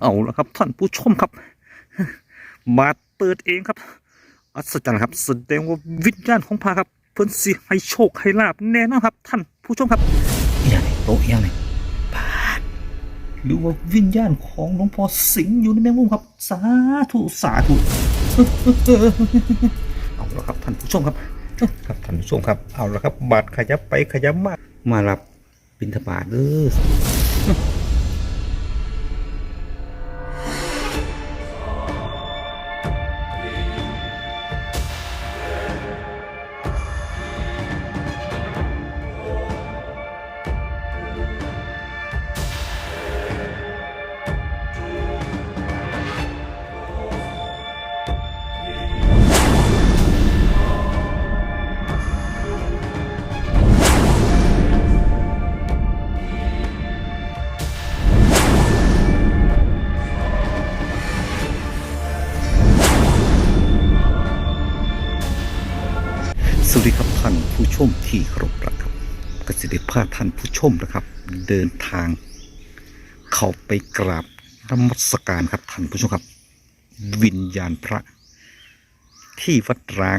เอาละครับท่านผู้ชมครับ บาดเปิดเองครับ อัศจรรย์ครับแสดงว่าวิญญาณของพระครับ เพิ่นสิให้โชคให้ลาบแน่นอนครับ ท่านผู้ชมครับอย่างไรโต๊ะอย่างไรบาดหรือว่าวิญญาณของหลวงพ่อสิงห์อยู่ในแมงมุมครับ สาธุสาธุเอาละครับท่านผู้ชมครับครับท่านผู้ชมครับเอาละครับบาดขยับไปขยับมามารับบินทบาทเด้อ ผู้ชมที่เคารพรักครับกสิเดพาท่านผู้ชมนะครับ เดินทาง เข้าไปกราบนมัสการครับท่านผู้ชมครับ วิญญาณพระที่วัดร้าง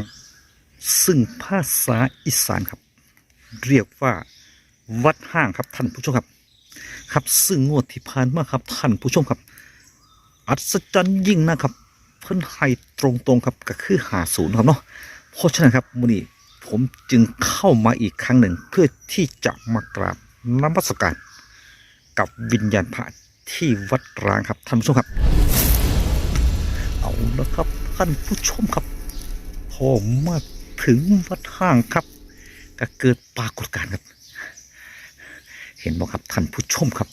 ซึ่งภาษาอีสานครับ เรียกว่าวัดห้างครับท่านผู้ชมครับ ครับซึ่งงวดที่ผ่านมาครับท่านผู้ชมครับ อัศจรรย์ยิ่งนะครับ เพิ่นให้ตรงๆครับก็คือหาศูนย์ครับเนาะเพราะฉะนั้นครับมื้อนี้ ผมจึงเข้ามาอีกครั้งหนึ่ง เพื่อที่จะมากราบนมัสการกับวิญญาณพระที่วัดร้างครับท่านผู้ชมครับ เอาละครับท่านผู้ชมครับพอมาถึงวัดห้างครับ ก็เกิดปรากฏการณ์ครับ เห็นไหมครับท่านผู้ชมครับ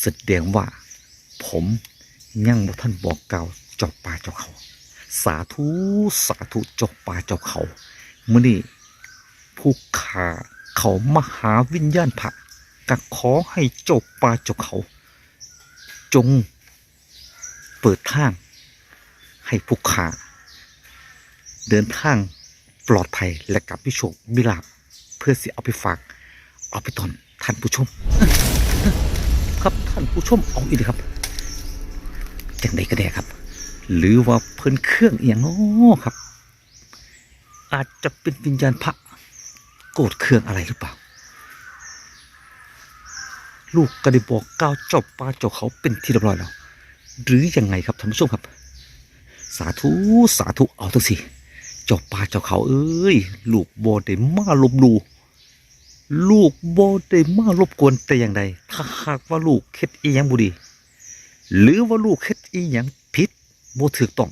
แสดงว่า ผมยังบ่ท่านบอกเก่าเจ้าป่าเจ้าเขา สาธุสาธุเจ้าป่าเจ้าเขา มื่อนี้ผู้ขาเขามาหาวิญญาณพระก็ขอให้เจ้าป่าเจ้าเขา จงเปิดทาง ให้ผู้ขาเดินทางปลอดภัยและกลับพิโชคมิลาบเพื่อสิเอาไปฝาก เอาไปตอนท่านผู้ชม ครับท่านผู้ชมเอาอีกเลยครับจังใดก็ได้ครับ หรือว่าเพิ่นเครื่องเอียงเนาะครับ อาจจะเป็นวิญญาณพระโกรธเครื่องอะไรหรือเปล่า ลูกก็ได้บอกก้าวเจ้าป้าเจ้าเขาเป็นที่เรียบร้อยแล้ว หรือยังไงครับท่านผู้ชมครับ สาธุสาธุเอาทั้งสิเจ้าป้าเจ้าเขาเอ้ยลูกโบได้มาลบลูลูกโบได้มารบกวนแต่อย่างใดถ้าหากว่าลูกเค็ดอีหยังบุดี หรือว่าลูกเฮ็ดอีหยังผิดบ่ถูกต้อง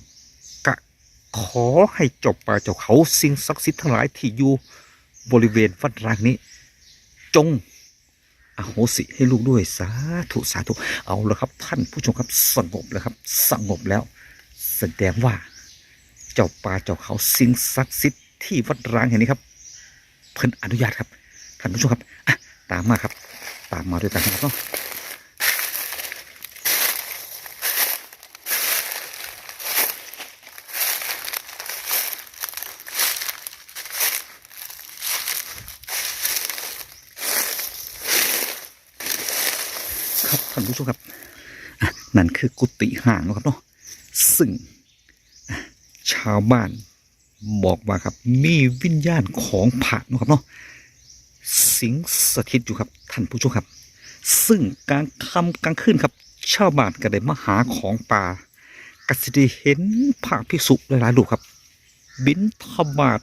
ขอให้เจบป่าเจ้าเขาสิ่งศักดิ์สิทธิ์ทั้งหลายที่อยู่บริเวณวัดร้างนี้ จงอโหสิให้ลูกด้วยสาธุสาธุเอาละครับ ท่านผู้ชมครับสงบแล้วครับ สงบแล้ว แสดงว่า เจ้าป่าเจ้าเขาสิ่งศักดิ์สิทธิ์ที่วัดร้างแห่งนี้ครับ เพิ่นอนุญาตครับ ท่านผู้ชมครับตามมาครับ ตามมาด้วยกันครับเนาะ ครับท่านผู้ชมครับนั่นคือกุฏิห่างนะครับเนาะซึ่งชาวบ้านบอกว่าครับมีวิญญาณของพระนะครับเนาะสิงสถิตอยู่ครับท่านผู้ชมครับ ซึ่งกลางค่ำกลางคืนครับ ชาวบ้านก็ได้มาหาของป่ากสิได้เห็นพระภิกษุหลายๆรูปครับ บินทบาท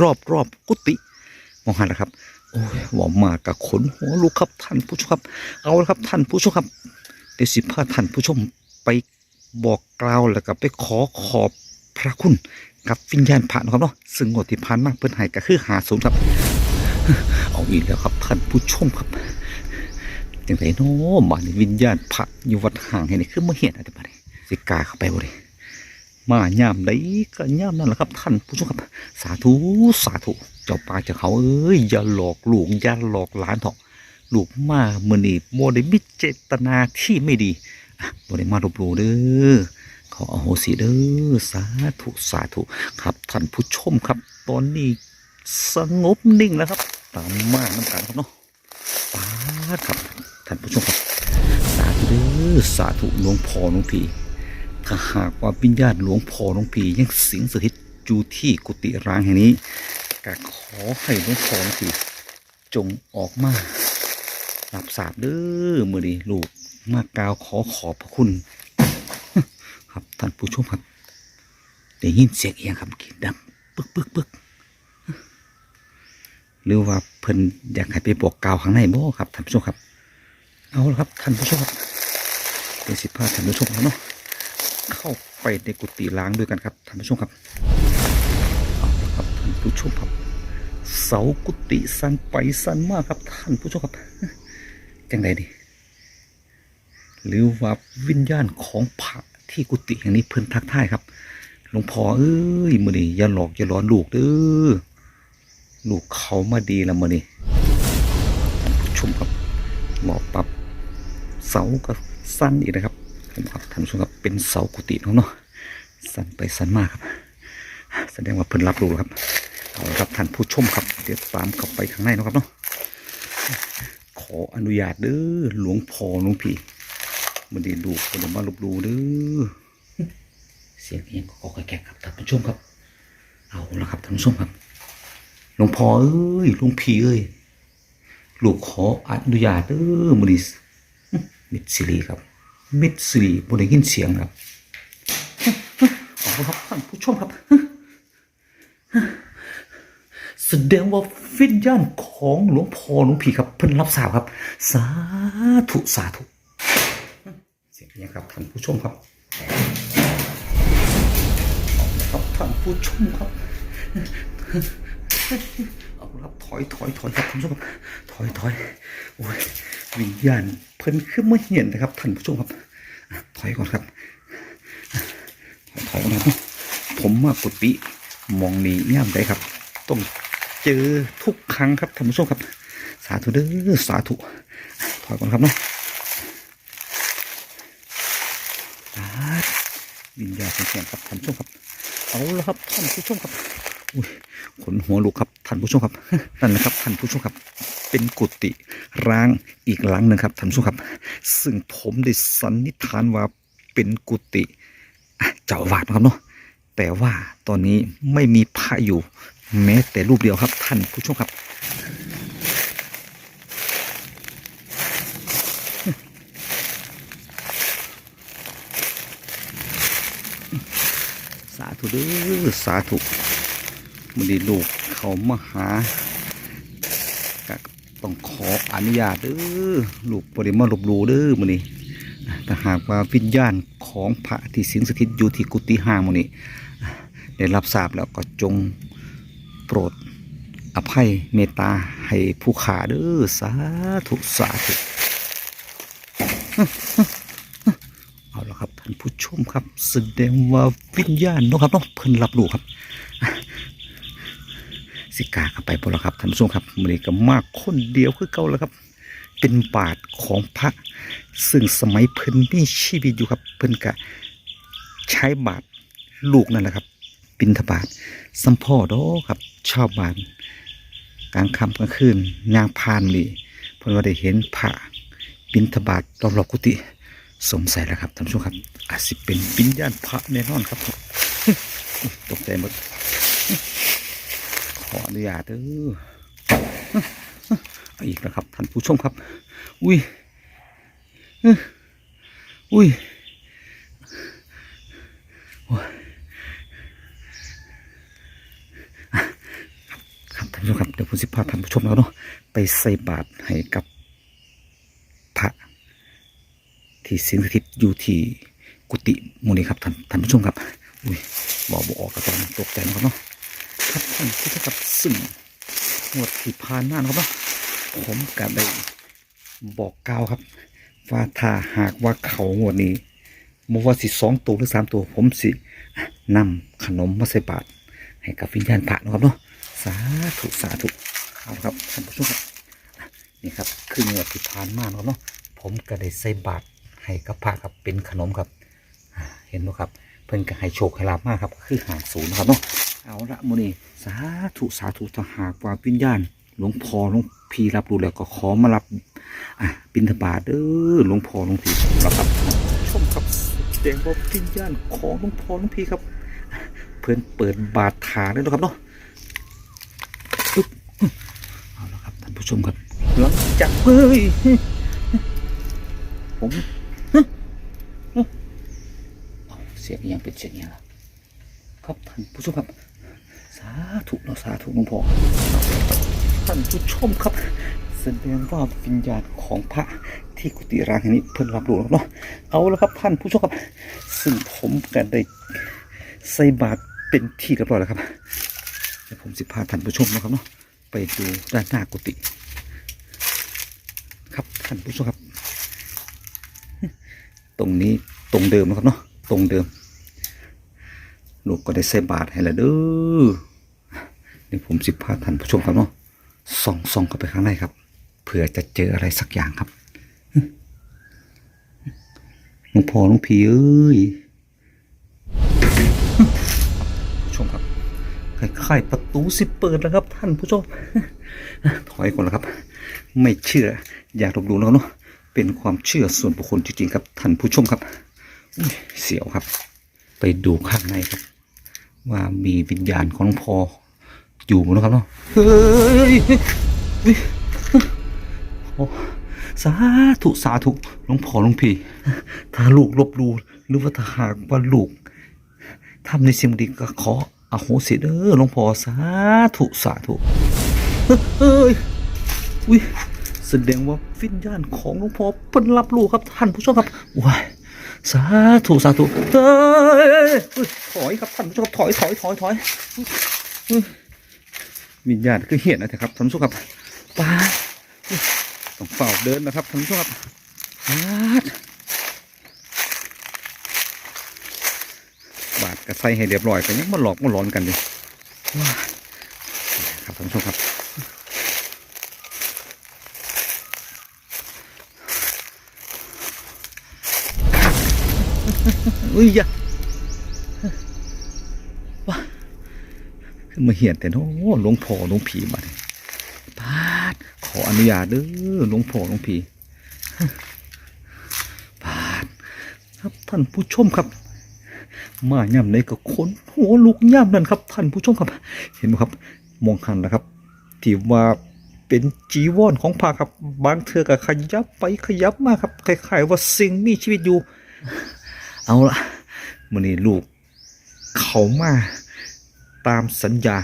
รอบรอบกุฏิมองหันนะครับ ว่ามากับขนหัวลูกครับท่านผู้ชมครับ เอาละครับท่านผู้ชมครับเดี๋ยวสิพาท่านผู้ชมไปบอกกล่าวแล้วก็ไปขอขอบพระคุณกับวิญญาณพระนะครับเนาะซึ่งงวดที่ผ่านมาเพิ่นให้ก็คือหาศูนย์ครับ เอาอีกแล้วครับท่านผู้ชมครับจังไดเนาะมาในวิญญาณพระอยู่วัดห่างให้นี่คือมาเห็นอะไรบ้างสิกาเข้าไปบ่เลยมาย่ามใดก็ย่ามนั่นแหละครับ ท่านผู้ชมครับ สาธุสาธุ เจ้าป่าเจ้าเขาเอ้ยอย่าหลอกลูกอย่าหลอกหลานเถอะลูกมาเมื่อนี้โมได้มิเจตนาที่ไม่ดีโมได้มาลบลูเด้อขออโหสิเด้อสาธุสาธุครับท่านผู้ชมครับ ตอนนี้สงบนิ่งแล้วครับ ตามมาน้ำกันครับเนาะป้าครับท่านผู้ชมครับ สาธุเด้อสาธุหลวงพ่อหลวงพี่ถ้าหากว่าวิญญาณหลวงพ่อหลวงพี่ยังสิงสถิตอยู่ที่กุฏิร้างแห่งนี้ ก็ขอให้หลวงพ่องพี่จงออกมารับสาบเด้อมือดีลูกมากล่าวขอขอบพระคุณ ครับท่านผู้ชมครับได้ยินเสียงเอียงครับกี้ดังปึ๊กปึ๊กปึ๊กหรือว่าเพิ่นอยากให้ไปบอกกาวข้างในบ่ครับท่านผู้ชมครับ เอาละครับท่านผู้ชมครับเป็นสิบห้าท่านผู้ชมแล้วเนาะเข้าไปในกุฏิล้างด้วยกันครับท่านผู้ชมครับ ผู้ชมครับ เสากุฏิสั่นไปสั่นมากครับท่านผู้ชมครับจังไดดิหรือว่าวิญญาณของพระที่กุฏิแห่งนี้เพิ่นทักทายครับหลวงพ่อเอ้ยมือนี่อย่าหลอกอย่าหลอนลูกเด้อลูกเขามาดีแล้วมือนี่ผู้ชมครับหมอปรับเสาก็สั้นอีกนะครับผมครับท่านผู้ชมครับเป็นเสากุฏิของเนาะสั้นไปสั้นมากครับ แสดงว่าเพิ่นรับรู้แล้วครับเอาละครับท่านผู้ชมครับ เดี๋ยวตามเข้าไปข้างในนะครับเนาะขออนุญาตเด้อหลวงพ่อหลวงพี่มันดีลูคนมาลบหลูเด้อเสียงเองก็ค่อยแกะครับท่านผู้ชมครับ เอาละครับท่านผู้ชมครับหลวงพ่อเอ้ยหลวงพี่เอ้ยลูกขออนุญาตเด้อมอนิสมิดซิลีครับมิดซิลีบ่ได้ยินเสียงครับออกครับท่านผู้ชมครับ แสดงว่าวิญญาณของหลวงพ่อหลวงพี่ครับเพิ่นรับทราบครับ สาธุสาธุเสียงนี้ครับท่านผู้ชมครับออาครับท่านผู้ชมครับเอาครับถอยถอยถอยครับท่านผู้ชมครับถอยถอยโอ้ยวิญญาณเพิ่นขึ้นมาเหียนนะครับท่านผู้ชมครับถอยก่อนครับถอยถอยก่อนครับผมมากุฏิมองนี่ย่ามได้ครับต้อง เจอทุกครั้งครับท่านผู้ชมครับ สาธุเด้อสาธุถอยก่อนครับเนาะวิญญาณเสียงครับท่านผู้ชมครับเอาละครับท่านผู้ชมครับอุ้ยขนหัวลุกครับท่านผู้ชมครับนั่นนะครับท่านผู้ชมครับ เป็นกุฏิร้างอีกหลังหนึ่งครับท่านผู้ชมครับ ซึ่งผมได้สันนิษฐานว่าเป็นกุฏิเจ้าอาวาดนะครับเนาะแต่ว่าตอนนี้ไม่มีพระอยู่ แม้แต่รูปเดียวครับท่านผู้ชมครับสาธุเด้อสาธุมันดีลูกเขามาหาต้องขออนุญาตเด้อลูกบริมาลบลูเด้อมันนี้ถ้าหากว่าวิญญาณของพระที่สิงสถิตอยู่ที่กุฏิห้างมันนี้ได้รับทราบแล้วก็จง โปรด อภัยเมตตาให้ผู้ขาเด้อสาธุสาธุเอาละครับท่านผู้ชมครับ แสดงว่าวิญญาณเนาะครับเนาะเพิ่นรับรู้ครับ สิกาเข้าไปพอแล้วครับท่านผู้ชมครับมันนี้ก็มากคนเดียวคือเก่าแล้วครับ เป็นบาทของพระ ซึ่งสมัยเพิ่นมีชีวิตอยู่ครับ เพิ่นก็ใช้บาทลูกนั่นแหละครับบินทบาทสัมพ่อดอครับ ชาวบ้านกลางค่ำกลางคืนย่างพานนี่เพิ่นว่าได้เห็นพระบินทบาทรอบๆกุฏิสงสัยแล้วครับท่านผู้ชมครับ อาจสิเป็นวิญญาณพระแน่นอนครับตกใจหมดขออนุญาตเอออีกแล้วครับท่านผู้ชมครับ อุ้ยอืออุ้ยโอ้ยครับท่านผู้ชมครับเดี๋ยวผมสิพาท่านผู้ชมแล้วเนาะไปใส่บาตรให้กับพระที่สิงสถิตอยู่ที่กุฏิมูนี้ครับท่านท่านผู้ชมครับ อุ้ยบอกบอกออกกระตองตกใจนะครับเนาะครับท่านผู้ชมครับซึ่งงวดที่ผ่านมานะครับเนาะผมก็ได้บอกกล่าวครับว่าถ้าหากว่าเขางวดนี้มว่าสิสองตัวหรือสามตัวผมสินำขนมมาใส่บาตรให้กับวิญญาณพระนะครับเนาะาธุสาธุเอาครับท่านผู้ชมครับนี่ครับคืองวดที่ผ่านมาเนาะเนาะผมก็ได้ใส่บาตรให้กับพระครับเป็นขนมครับเห็นไหมครับ เพิ่นก็ให้โชคให้ลาบมากครับ คือหางศูนย์ครับเนาะเอาละมื้อนี้สาธุสาธุถ้าหากว่าวิญญาณหลวงพ่อหลวงพี่รับรู้แล้วก็ขอมารับอะบินทบาทเด้อหลวงพ่อหลวงพี่ครับครับชมครับแสดงว่าวิญญาณของหลวงพ่อหลวงพี่ครับ เพื่อนเปิดบาทฐานเลยนะครับเนาะปึ๊บเอาละครับท่าน ผู้ชมครับหลังจากเฮ้ยผมเอาเสียงยังเป็นเสียงยังล่ะครับท่านผู้ชมครับ สาธุเนาะสาธุหลวงพ่อท่านผู้ชมครับแสดงว่าวิญญาณของพระที่กุฏิร้างแห่งนี้เพิ่นรับรู้แล้วเนาะเอาละครับท่านผู้ชมครับ ซึ่งผมก็ได้ใส่บาตรเป็นที่เรียบร้อยแล้วครับเดี๋ยวผมสิพาท่านผู้ชมนะครับเนาะ ไปดูด้านหน้ากุฏิครับท่านผู้ชมครับ ตรงนี้ตรงเดิมนะครับเนาะตรงเดิมลูกก็ได้ใส่บาตรให้แล้วเด้อนี่ผมสิบพาท่านผู้ชมครับเนาะส่องส่องเข้าไปข้างในครับเผื่อจะเจออะไรสักอย่างครับหลวงพ่อหลวงพี่เอ้ย คล้ายๆประตูสิเปิดแล้วครับ ท่านผู้ชม ถอยก่อนแล้วครับ ไม่เชื่อ อย่าลบหลู่แล้วเนาะเป็นความเชื่อส่วนบุคคลจริงๆครับ ท่านผู้ชมครับเสียวครับ ไปดูข้างในครับ ว่ามีวิญญาณของพ่ออยู่นะครับเนาะเฮ้ยโอ้สาธุสาธุหลวงพ่อหลวงพี่ ถ้าลูกลบหลูหรือว่าถ้าหากว่าลูกทำในสิ่งดีก็ขอ อโหสิเด้อหลวงพ่อสาธุสาธุเฮ้ยอุ้ยแสดงว่าวิญญาณของหลวงพ่อเพิ่นรับรู้ครับท่านผู้ชมครับว้ายสาธุสาธุเฮ้ยถอยครับท่านผู้ชมครับถอยถอยถอยถอยเฮ้ยวิญญาณคือเหี้ยนนะครับท่านผู้ชมครับป้าต้องเฝ้าเดินนะครับท่านผู้ชมครับป้าดบาด กระใส่ให้เรียบร้อยกันยังมาหลอกมาหลอนกันดิว้าครับท่านผู้ชมครับอุ้ยยาว้ามาเหียนแต่โน้หลวงพ่อหลวงผีมาเลยพาดขออนุญาตเด้อหลวงพ่อหลวงผีพาดครับท่านผู้ชมครับ มาย่ำในกับคนหัวลุกย่ำนั่นครับ ท่านผู้ชมครับ เห็นไหมครับ มองหันแล้วครับที่ว่าเป็นจีวรของพระครับบางเทือก็ขยับไปขยับมาครับคล้ายๆว่าสิ่งมีชีวิตอยู่ เอาละมื่อนี้ลูก เขามาตามสัญญา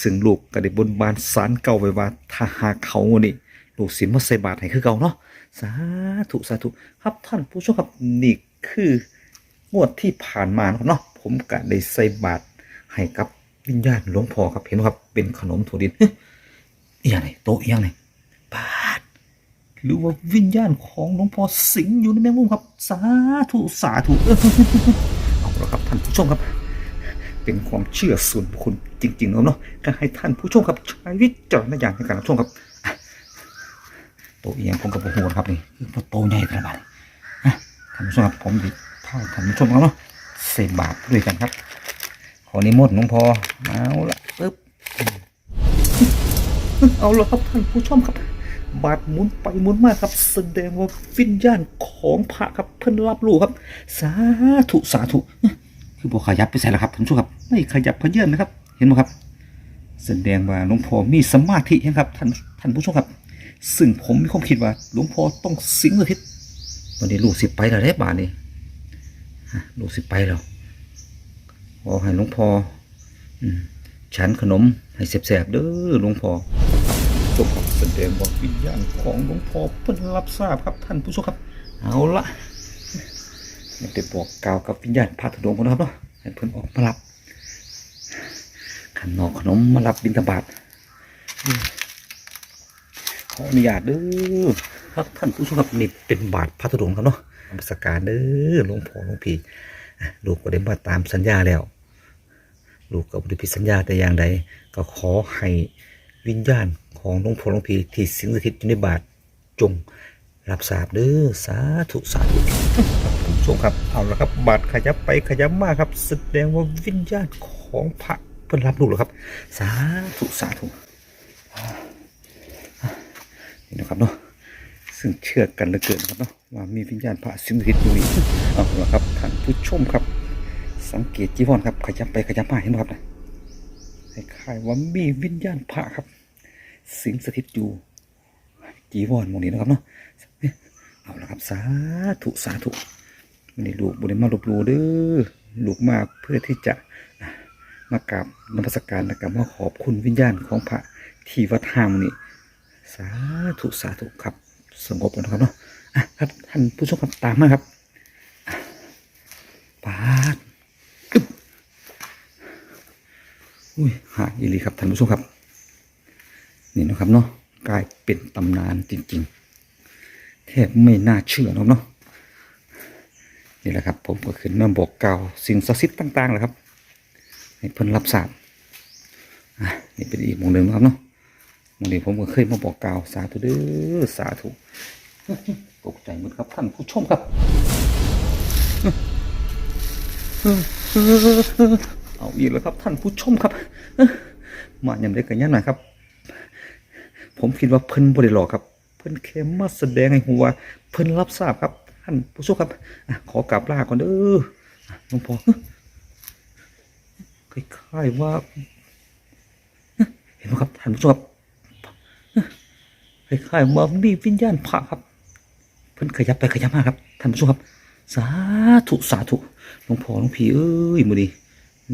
ซึ่งลูกก็ได้บนบานสารเก่าไว้ว่าถ้าหาเขาวันนี้ลูกสิมาใส่บาตรให้คือเก่าเนาะสาธุสาธุครับท่านผู้ชมครับนี่คือ งวดที่ผ่านมานะครับเนาะผมก็ได้ใส่บาตรให้กับวิญญาณหลวงพ่อครับเห็นไหมครับ เป็นขนมถั่วดินเอียังไงโต๊ะอียังไงบาทหรือว่าวิญญาณของหลวงพ่อสิงอยู่ในแมงมุมครับ สาธุสาธุเออเอาละครับท่านผู้ชมครับ เป็นความเชื่อส่วนบุคคลจริงๆเนาะก็ให้ท่านผู้ชมครับใช้วิจารณญาณในการรับชมครับโตเอียงผมกับหนะครับนี่คือโตใหญ่ขนาดไหนอะท่านผู้ชมครับผมดิ พาท่านผู้ชมครับเนาะเสพบาปด้วยกันครับ ขอนิมนต์หลวงพ่อเอาละปึ๊บเอาละครับท่านผู้ชมครับ บาดหมุนไปหมุนมาครับ แสดงว่าวิญญาณของพระครับเพิ่นรับรู้ครับ สาธุสาธุคือบอกขยับไปใส่ละครับท่านผู้ชมครับไม่ขยับเพเยื่อนนะครับ เห็นไหมครับ แสดงว่าหลวงพ่อมีสมาธิครับท่านท่านผู้ชมครับ ซึ่งผมมีความคิดว่าหลวงพ่อต้องสิงสถิตวันนี้ลูกสิไปแล้วได้บาทนี่ ลูกสิไปแล้วขอให้หลวงพ่อฉันขนมให้แสบๆเด้อหลวงพ่อจบแสดงว่าวิญญาณของหลวงพ่อเพิ่นรับทราบครับท่านผู้ชมครับ เอาละไม่ได้บอกกล่าวกับวิญญาณพระธุดงค์นะครับเนาะให้เพิ่นออกมารับขันมขนมมารับบิณฑบาตขออนุญาตเด้อครับท่านผู้ชมครับนี่เป็นบาทพระธุดงค์ครับเนาะ นมัสการเด้อหลวงพ่อหลวงพี่ลูกก็ได้มาตามสัญญาแล้ว ลูกก็บริผิดสัญญาแต่อย่างใดก็ขอให้วิญญาณของหลวงพ่อหลวงพี่ที่สิงสถิตอยู่ในบาทจงรับทราบเด้อสาธุสาธุครับคุณผู้ชมครับเอาละครับบาทขยับไปขยับมาครับแสดงว่าวิญญาณของพระเพิ่นรับรู้แล้วครับ สาธุสาธุนี่นะครับเนาะ ซึ่งเชื่อกันเหลือเกินครับเนาะว่ามีวิญญาณพระสิงสถิตอยู่นี่เอาละครับท่านผู้ชมครับ สังเกตจีวรครับ ขยับไปขยับมาเห็นไหมครับนะคล้ายๆว่ามีวิญญาณพระครับ สิงสถิตอยู่จีวรมองนี้นะครับเนาะเอาละครับสาธุสาธุไม่ได้ลูกบุญมาลบลูเด้อลูกมาเพื่อที่จะมากราบนมัสการนะครับมาขอบคุณวิญญาณของพระที่วัดห้างนี่สาธุสาธุครับ สงบแล้วนะครับเนาะอะครับท่านผู้ชมครับตามมาครับปาดอุ้ยหาอีลีครับท่านผู้ชมครับ นี่นะครับเนาะกลายเป็นตำนานจริง ๆ แทบไม่น่าเชื่อนะครับเนาะนี่แหละครับ ผมก็ขึ้นมาบอกกล่าวสิ่งศักดิ์สิทธิ์ต่างๆแหละครับให้เพิ่นรับทราบอะนี่เป็นอีกมองหนึ่งนะครับเนาะ วันนี้ผมก็เคยมาบอกกล่าวสาธุเด้อสาธุตกใจหมดครับท่านผู้ชมครับ เอาอีกแล้วครับท่านผู้ชมครับมาอย่างไรกันยันหน่อยครับ ผมคิดว่าเพิ่นบริหลอกครับ เพิ่นแค่มาแสดงให้หัวเพิ่นรับทราบครับ ท่านผู้ชมครับอขอกราบลาก่อนเด้อหลวงพ่อคล้ายๆว่า เห็นไหมครับท่านผู้ชมครับ คล้ายๆว่ามีวิญญาณพระครับ เพิ่นขยับไปขยับมาครับท่านผู้ชมครับ สาธุสาธุหลวงพ่อหลวงพี่เอ้ยมื้อนี้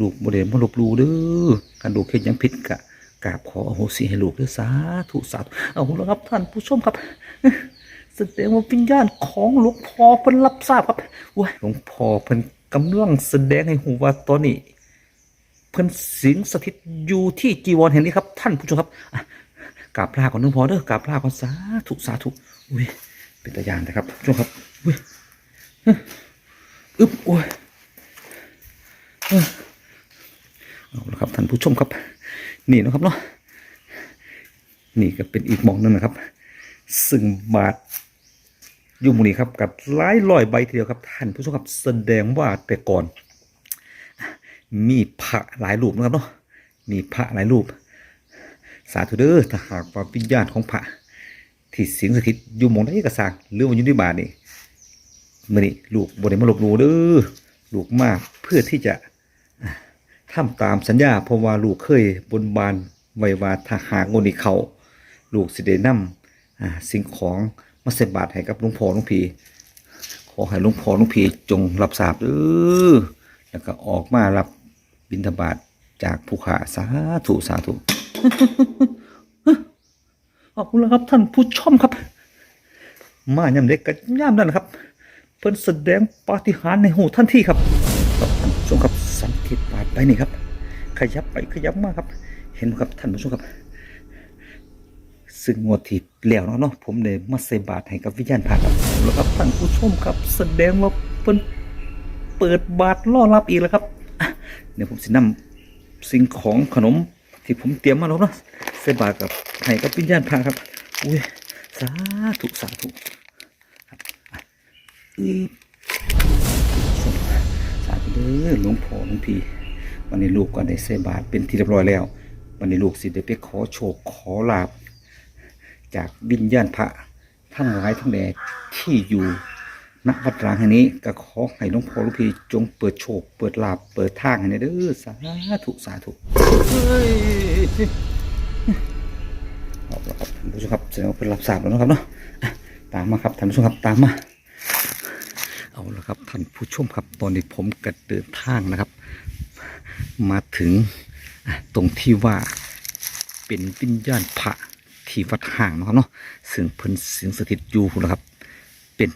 ลูกบ่ได้มาลบลู่เด้อการลูเฮ็ดยังผิดกะกราบขออโหสิให้ลูกเด้อสาธุสาธุเอาละครับท่านผู้ชมครับแสดงว่าวิญญาณของหลวงพ่อเพิ่นรับทราบครับว้ายหลวงพ่อเพิ่นกำลังแสดงให้หูว่าตอนนี้เพิ่นสิงสถิตอยู่ที่จีวรแห่งนี้ครับ ท่านผู้ชมครับอะ กราบลาก่อนหลวงพอเด้อกราบลาก่อนสาธุสาธุอุ้ยเป็นตายานนะครับท่านครับอุ้ยอึ๊บโอ้ยเอาละครับท่านผู้ชมครับนี่นะครับเนาะนี่ก็เป็นอีกมองหนึงนะครับ ซึ่งบาทอยู่มูนี้ครับกับหลายร้อยใบทีเดียวครับ ท่านผู้ชมครับแสดงว่าแต่ก่อน มีพระหลายรูปนะครับเนาะมีพระหลายรูป สาธุเด้อถ้าหากว่าวิญญาณของพระที่สิงสถิตอยู่มองใดก็สร้างหรือว่าอยู่ในบาทนี่มื่อนี้ลูกบริมาลบหลูเด้อลูกมากเพื่อที่จะอะทำตามสัญญาเพราะว่าลูกเคยบนบานไว้ว่าถ้าหากงนนี้เขาลูกสิได้นำอ่าสิ่งของมาใส่บาตให้กับหลวงพ่อหลวงพี่ขอให้หลวงพ่อหลวงพี่จงรับทราบเด้อแล้วก็ออกมารับบิณฑบาตจากผู้ขาสาธุสาธุ ขอบคุณแล้วครับ ท่านผู้ชมครับ มาย่ำเด็กกันย่ำนั่นละครับ เพิ่นแสดงปาฏิหาริย์ในหูท่านที่ครับท่านผู้ชมครับสังเกตบาดไปนี่ครับ ขยับไปขยับมาครับ เห็นไหมครับท่านผู้ชมครับ ซึ่งงวดที่แล้วเนาะผมได้มาใส่บาตรให้กับวิญญาณพระครับแล้วครับท่านผู้ชมครับ แสดงว่าเพิ่นเปิดบาตรรอรับอีกแล้วครับเดี๋ยวผมสินำสิ่งของขนม ที่ผมเตรียมมาแล้วนะใส่บากับให้กับวิญญาณพระครับ อุ้ยสาธุสาธุครับอือสาธุเด้อหลวงพ่อหลวงพี่วันนี้ลูกก็ได้ใส่บาเป็นที่เรียบร้อยแล้ววันนี้ลูกสิได้ไปขอโชคขอลาบ จากวิญญาณพระทั้งหลายทั้งแดที่อยู่ ณวัดร้างแห่งนี้ก็ขอให้หลวงพ่อหลวงพี่จงเปิดโชค เปิดลาบเปิดทางให้เด้อสาธุสาธุเฮ้ยเอาละครับท่านผู้ชมครับแสดงว่าเป็นรับทราบแล้วนะครับเนาะตามมาครับท่านผู้ชมครับตามมา เอาละครับท่านผู้ชมครับตอนนี้ผมก็เดินทางนะครับ มาถึงตรงที่ว่าเป็นวิญญาณพระที่วัดห่างนะครับเนาะซึ่งเพิ่นสิงสถิตอยู่นะครับ เป็น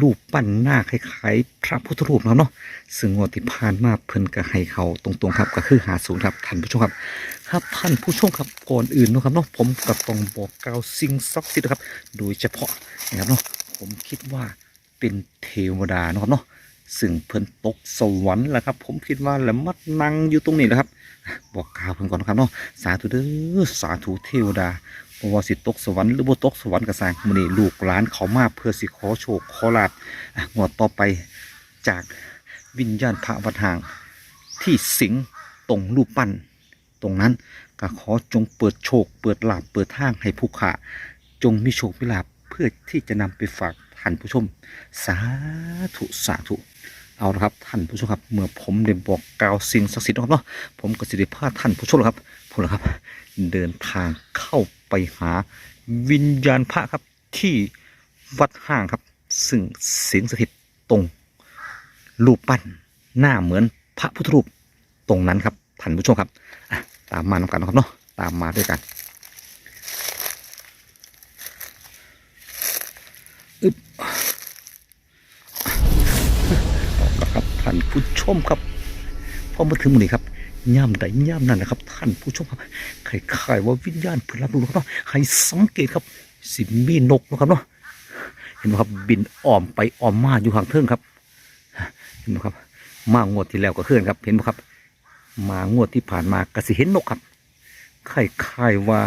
รูปปั้นหน้าคล้ายๆ พระพุทธรูปนะครับเนาะซึ่งงวดที่ผ่านมาเพิ่นก็ให้เขาตรงๆครับก็คือหาศูนย์ครับท่านผู้ชมครับ ครับท่านผู้ชมครับก่อนอื่นเนาะครับเนาะผมก็ต้องบอกกล่าวสิ่งศักดิ์สิทธิ์นะครับ โดยเฉพาะนะครับเนาะผมคิดว่าเป็นเทวดาเนาะครับเนาะซึ่งเพิ่นตกสวรรค์แหละครับ ผมคิดว่าแล้วมัดนั่งอยู่ตรงนี้แหละครับ บอกกล่าวเพิ่นก่อนนะครับเนาะสาธุเด้อสาธุเทวดา เพราะว่าสิตกสวรรค์หรือบ่ตกสวรรค์ก็สร้างมื้อนี้ลูกหลานเขามาเพื่อสิขอโชคขอลาภอะงวดต่อไปจากวิญญาณพระวัดห่าง ที่สิงตรงรูปปั้น ตรงนั้นก็ขอจงเปิดโชค เปิดลาภเปิดทางให้ผู้ขาจงมีโชคมีลาภเพื่อที่จะนำไปฝากท่านผู้ชม สาธุสาธุเอาละครับท่านผู้ชมครับ เมื่อผมได้บอกกล่าวสิ่งศักดิ์สิทธิ์นะครับเนาะผมก็สิได้พาท่านผู้ชมครับผมนะครับ เดินทางเข้า ไปหาวิญญาณพระครับที่วัดห้างครับ ซึ่งสิงสถิตตรง รูปปั้นหน้าเหมือนพระพุทธรูปตรงนั้นครับท่านผู้ชมครับตามมานำกันนะครับเนาะตามมาด้วยกันอึบเอครับท่านผู้ชมครับพอมาถึงมื้นี้ครับ ย่ำใดย่ำนั่นนะครับ ท่านผู้ชมครับใครๆว่าวิญญาณเพื่อรับรู้ครับเนาะให้สังเกตครับ สิมีนกนะครับเนาะเห็นไหมครับบินอ้อมไปอ้อมมาอยู่ข้างเทิงครับ เห็นไหมครับ มางวดที่แล้วก็เคลื่อนครับ เห็นไหมครับ มางวดที่ผ่านมาก็สิเห็นนกครับคล้ายๆว่า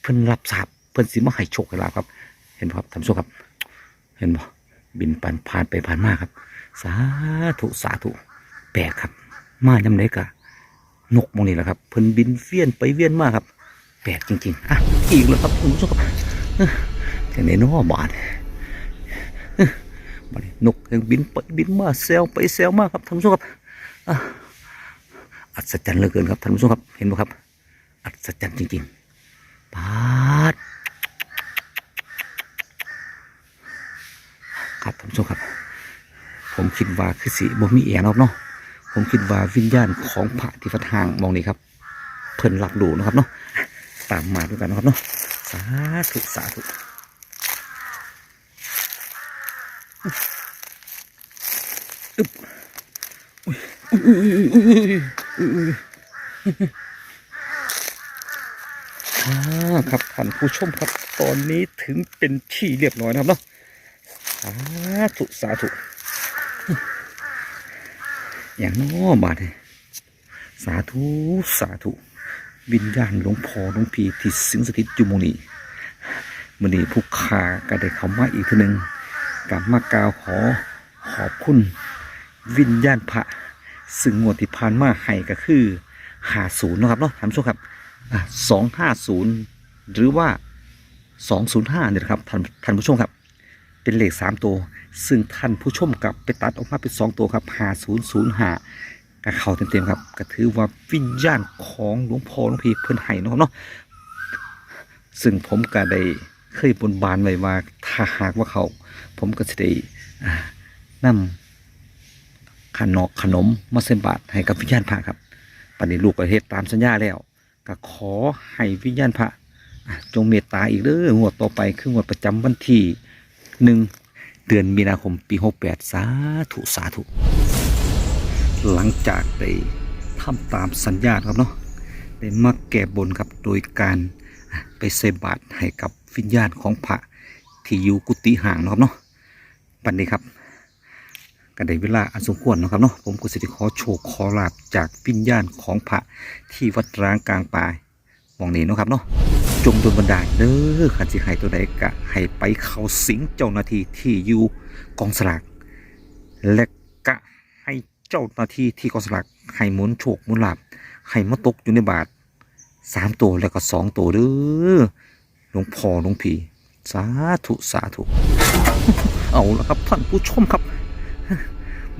เพิ่นรับทราบเพิ่นสิมาให้โชคให้ลาภครับ เห็นบ่ครับท่านผู้ชมครับ เห็นบ่บินผ่านผ่านไปผ่านมาครับ สาธุสาธุแปลกครับ มาจำไหนกะ นกมองนี้แหละครับเพิ่นบินเวียนไปเวียนมากครับ แปลกจริงๆอะอีกแล้วครับท่านผู้ชมครับเอ้อแต่ในน้อบาดบัดนี้นกยังบินไปบินมาแซวไปแซวมากครับท่านผู้ชมครับอะอัศจรรย์เหลือเกินครับท่านผู้ชมครับ เห็นไหมครับ อัศจรรย์จริงๆปาดครับท่านผู้ชมครับ ผมคิดว่าคือสีบ่มีแอนครับเนาะ ผมคิดว่าวิญญาณของพระที่ฟัดห่างมองนี่ครับ เพิ่นรับรู้นะครับเนาะตามมาด้วยกันนะครับเนาะสาธุสาธุอึบอุ๊ยอุ๊ยอุ๊ยอุ๊ยอุ๊ยอุ๊ยอุ๊ยอ่าครับท่านผู้ชมครับตอนนี้ถึงเป็นที่เรียบร้อยนะครับเนาะสาธุสาธุ อย่างน้อบาดเนี่ยสาธุสาธุวิญญาณหลวงพ่อหลวงพี่ที่สิงสถิตอยู่มองนี้มื่อนี้ผู้ขาก็ได้เข้ามาอีกทีหนึ่งกับมากาวขอขอบคุณ วิญญาณพระซึ่งงวดที่ผ่านมาให้ก็คือหาศูนย์นะครับเนาะท่านผู้ชมครับสองห้าศูนย์หรือว่าสองศูนย์ห้าเนี่ยครับท่านท่านผู้ชมครับ เป็นเลขสามตัว ซึ่งท่านผู้ชมกับไปตัดออกมาเป็นสองตัวครับหาศูนย์ศูนย์หาก็เขาเต็มๆครับก็ถือว่าวิญญาณของหลวงพ่อหลวงพี่เพิ่นให้เนาะครับเนาะซึ่งผมก็ได้เคยบนบานไว้ว่าถ้าหากว่าเขา ผมก็จะได้อ่าขนมขนมมาเส้นบาทให้กับวิญญาณพระครับปันนี้ลูกก็เฮ็ดตามสัญญาแล้ว ก็ขอให้วิญญาณพระจงเมตตาอีกเด้องวดต่อไปคืองวดประจำวันที่ หนึ่งเดือนมีนาคมปีหกแปดสาธุสาธุ หลังจากได้ทำตามสัญญาครับเนาะได้มาแก้บนครับโดยการไปใส่บาตรให้กับวิญญาณของพระที่อยู่กุฏิห่างนะครับเนาะปันนี้ครับก็ได้เวลาอันสมควรนะครับเนาะผมก็สิขอโชคขอลาบจากวิญญาณของพระที่วัดร้างกลางป่ามองนี้นะครับเนาะ จงโดนบันดาลเด้อขันสิให้ตัวใดกะให้ไปเข้าสิงเจ้าหน้าที่ที่อยู่กองสลากและกะให้เจ้าหน้าที่ที่กองสลากให้หมุนโชคหมุนหลาบให้มาตกอยู่ในบาทสามตัวแล้วก็สองตัวเด้อหลวงพ่อหลวงพี่สาธุสาธุเอาละครับท่านผู้ชมครับ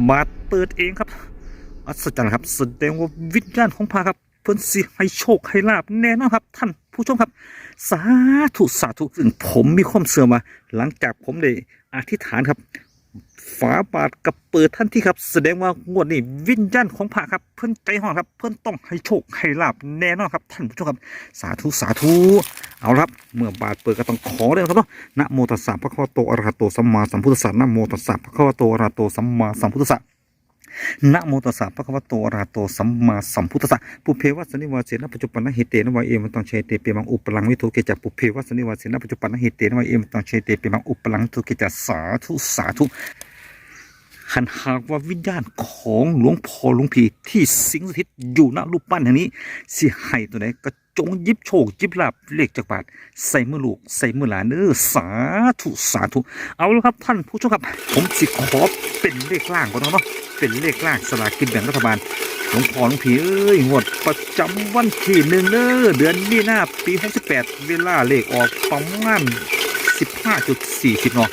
บาทเปิดเองครับอัศจรรย์ครับแสดงว่าวิญญาณของพระครับ เพิ่นสิให้โชคให้ลาบแน่นอนครับ ท่านผู้ชมครับ สาธุสาธุซึ่งผมมีความเสื่อมา หลังจากผมได้อธิษฐานครับ ฝาบาทกับเปิดท่านที่ครับ แสดงว่างวดนี้วิญญาณของพระครับ เพิ่นใจห่อนครับ เพิ่นต้องให้โชคให้ลาบแน่นอนครับ ท่านผู้ชมครับ สาธุสาธุเอาละครับเมื่อบาทเปิดก็ต้องขอเลยครับเนาะนะโมตัสสะพระคะวะโตอะระหะโตสัมมาสัมพุทธัสสะนะโมตัสสะพระคะวะโตอะระหะโตสัมมาสัมพุทธัสสะ นะโมตัสสะภะคะวะโตอระหะโตสัมมาสัมพุทธัสสะปุเพวัสนิวาเสนะปัจจุปันนหิเตนะวะเอมันตังเชเตเปมังอุปลังวิโทเกจัปุเพวัสนิวาเสนะปัจจุปันนหิเตนะวะเอมันตังเชเตเปมังอุปลังวิโทเกจัสาธุสาธุหันหากว่าวิญญาณของหลวงพ่อหลวงพี่ที่สิงสถิตอยู่ณรูปปั้นแห่งนี้สิให้ตัวไหนก็ จงยิบโชคยิบลาบเลขจากบาทใส่มือลูกใส่มือหลานเด้อสาธุสาธุเอาละครับท่านผู้ชมครับ ผมสิขอเป็นเลขล่างก่อนเนาะเป็นเลขล่างสลากกินแบ่งรัฐบาลหลวงพ่อหลวงพี่เอ้ยงวดประจำวันที่หนึ่งเด้อเดือนมีนาปี68เวลาเลขออกประมาณ15.40เนาะอ่สิบเนาะ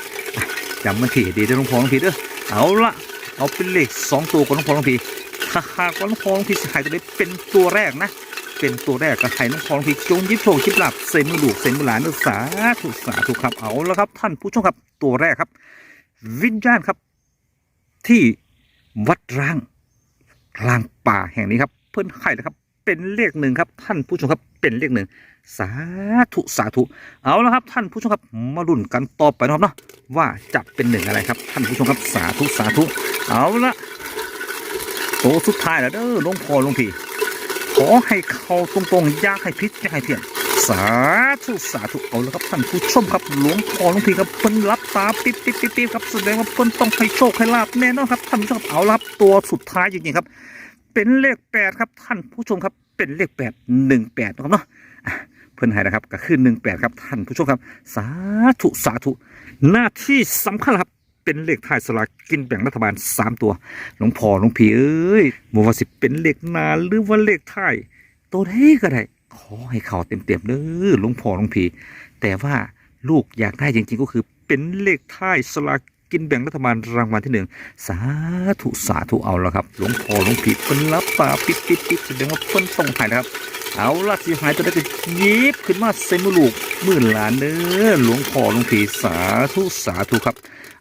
จำมันที่ดีเด้อหลวงพ่อหลวงพี่เด้อเอาละเอาเป็นเลขสองตัวก่อนหลวงพ่อหลวงพี่ถ้ากว่าหลวงพ่อหลวงพี่สิหายตัวนี้เป็นตัวแรกนะ เป็นตัวแรกก็ให้น้องพรพิจงยิบโชคยิบหลับเซมือลูกเซมือหลานนื้อสาธุสาธุครับเอาแล้วครับ ท่านผู้ชมครับตัวแรกครับ วิญญาณครับ ที่วัดร้างร้างป่าแห่งนี้ครับ เพื่อนไข่นะครับ เป็นเลขหนึ่งครับ ท่านผู้ชมครับเป็นเลขหนึ่งสาธุสาธุเอาแล้วครับ ท่านผู้ชมครับมาลุ้นกันต่อไปนะครับเนาะว่าจะเป็นหนึ่งอะไรครับ ท่านผู้ชมครับสาธุสาธุเอาละโตสุดท้ายแล้วเด้อลงพอลงพี่ ขอให้เขาตรงๆยากให้พิษยากให้เพี้ยนสาธุสาธุเอาล้วครับท่านผู้ชมครับหลวงพ่อหลวงพี่ครับเพิ่นรับตาปิดปิดปิดปิดครับแสดงว่าเพิ่นต้องให้โชคให้ลาบแน่นอนครับท่านผู้ชมเอาลับตัวสุดท้ายจริงๆครับ เป็นเลขแปดครับท่านผู้ชมครับเป็นเลขแปดหนึ่งแปดนะครับเนาะเพิ่นให้นะครับก็คือหนึ่งแปดครับท่านผู้ชมครับ สาธุสาธุหน้าที่สำคัญครับ เป็นเลขท้ายสลากกินแบ่งรัฐบาลสามตัวหลวงพ่อหลวงพี่เอ้ยบ่ว่าสิเป็นเลขหนาหรือว่าเลขท้ายตัวใดก็ได้ ขอให้เขาเต็มๆเด้อหลวงพ่อหลวงพี่แต่ว่าลูกอยากได้จริงๆก็คือเป็นเลขท้ายสลากกินแบ่งรัฐบาลรางวัลที่หนึ่งสาธุสาธุเอาแล้วครับ หลวงพ่อหลวงพี่เพิ่นรับตาปิดปิดปิดแสดงว่าเพิ่นต้องหายนะครับเอาละสิหายตัวได้ก็ยิบขึ้นมาใส่มือลูกมือหลานเด้อหลวงพ่อหลวงพี่สาธุสาธุครับ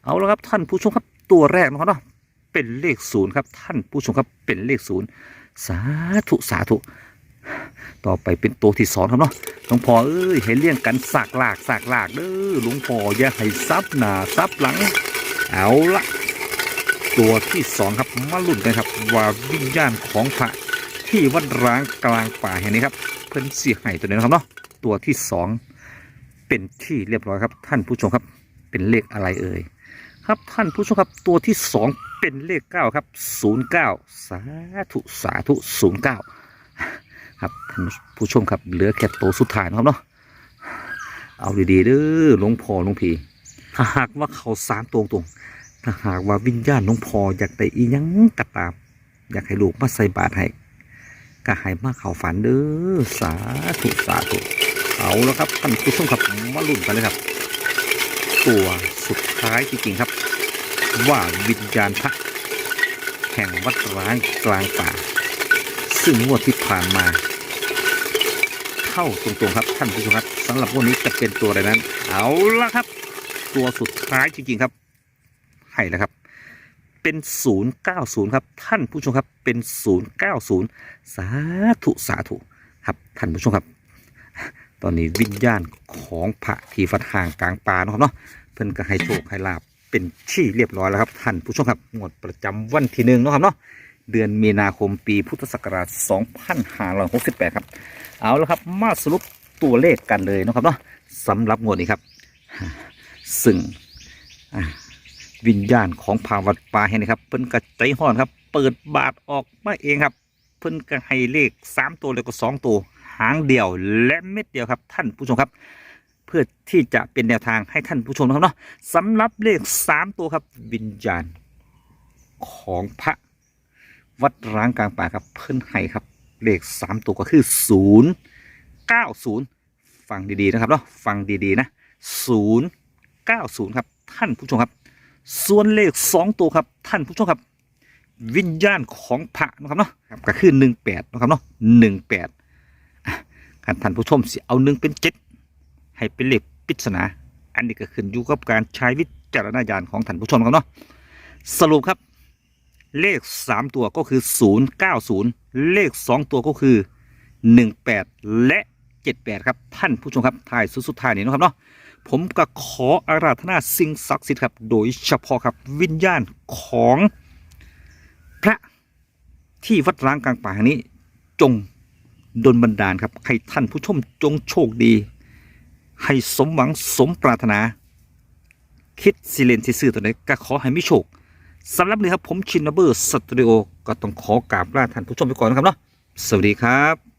เอาละครับท่านผู้ชมครับตัวแรกนะครับเนาะเป็นเลขศูนย์ครับ ท่านผู้ชมครับเป็นเลขศูนย์สาธุสาธุต่อไปเป็นตัวที่สองครับเนาะหลวงพ่อเอ้ยให้เลี่ยงกันสากลากสากลากเด้อหลวงพ่ออย่าให้ซับหน้าซับหลัง เอาละตัวที่สองครับมาลุ้นกันครับ ว่าวิญญาณของพระที่วัดร้างกลางป่าแห่งนี้ครับ เพิ่นเสียหายตัวนี้นะครับเนาะตัวที่สองเป็นที่เรียบร้อยครับ ท่านผู้ชมครับเป็นเลขอะไรเอ่ย ครับท่านผู้ชมครับตัวที่สองเป็นเลขเก้าครับศูนย์เก้าสาธุสาธุศูนย์เก้าครับท่านผู้ชมครับเหลือแค่ตัวสุดท้ายนะครับเนาะเอาดีๆเด้อหลวงพ่อหลวงพี่ถ้าหากว่าเขาสามตัวตรงถ้าหากว่าวิญญาณหลวงพ่ออยากได้อีหยังกระตาม อยากให้ลูกมาใส่บาตรให้ก็ให้มาเขาฝันเด้อสาธุสาธุเอาแล้วครับท่านผู้ชมครับมาลุ้นกันเลยครับ ตัวสุดท้ายจริงๆครับ ว่าวิญญาณพระแห่งวัดร้างกลางป่า ซึ่งงวดที่ผ่านมา เข้าตรงๆครับท่านผู้ชมครับสำหรับงวดนี้จะเป็นตัวอะไรนั้น เอาละครับ ตัวสุดท้ายจริงๆครับให้แล้วครับ เป็น 090 ครับ ท่านผู้ชมครับเป็น 090 สาธุสาธุครับท่านผู้ชมครับ ตอนนี้วิญญาณของพระที่ฟัดห่างกลางป่าเนาะครับเนาะเพิ่นก็ให้โชคให้ลาบเป็นที่เรียบร้อยแล้วครับท่านผู้ชมครับงวดประจำวันที่หนึ่งเนาะครับเนาะเดือนมีนาคมปีพุทธศักราช 2568 ครับ เอาแล้วครับมาสรุปตัวเลขกันเลยเนาะครับเนาะสำหรับงวดนี้ครับ ซึ่งวิญญาณของภาวัดป่าแห่งนี้ครับ เพิ่นกระใจห้อนครับ เปิดบาทออกมาเองครับ เพิ่นก็ให้เลขสามตัวแล้วก็สองตัว หางเดียวและเม็ดเดียวครับ ท่านผู้ชมครับ เพื่อที่จะเป็นแนวทางให้ท่านผู้ชมนะครับเนาะสำหรับเลขสามตัวครับ วิญญาณของพระวัดร้างกลางป่าครับเพิ่นให้ครับ เลขสามตัวก็คือศูนย์เก้าศูนย์ฟังดีๆนะครับเนาะฟังดีๆนะศูนย์เก้าศูนย์ครับ ท่านผู้ชมครับ ส่วนเลขสองตัวครับท่านผู้ชมครับวิญญาณของพระนะครับเนาะก็คือหนึ่งแปดนะครับเนาะหนึ่งแปด ท่านผู้ชมสิเอาหนึ่งเป็นเจ็ดให้เป็นเลขปริศนา อันนี้ก็ขึ้นอยู่กับการใช้วิจารณญาณของท่านผู้ชมครับเนาะสรุปครับ เลขสามตัวก็คือศูนย์เก้าศูนย์เลขสองตัวก็คือหนึ่งแปดและเจ็ดแปดครับท่านผู้ชมครับท้ายสุดสุดท้ายนี้นะครับเนาะผมก็ขออาราธนาสิ่งศักดิ์สิทธิ์ครับ โดยเฉพาะครับวิญญาณของพระที่วัดร้างกลางป่าแห่งนี้จง ดลบันดาลครับให้ท่านผู้ชมจงโชคดี ให้สมหวังสมปรารถนา คิดสิเลนที่ซื่อตัวไหนก็ขอให้มิโชคสำหรับนี้ครับผมชินเบอร์สตูดิโอก็ต้องขอกราบลาท่านผู้ชมไปก่อนนะครับเนาะสวัสดีครับ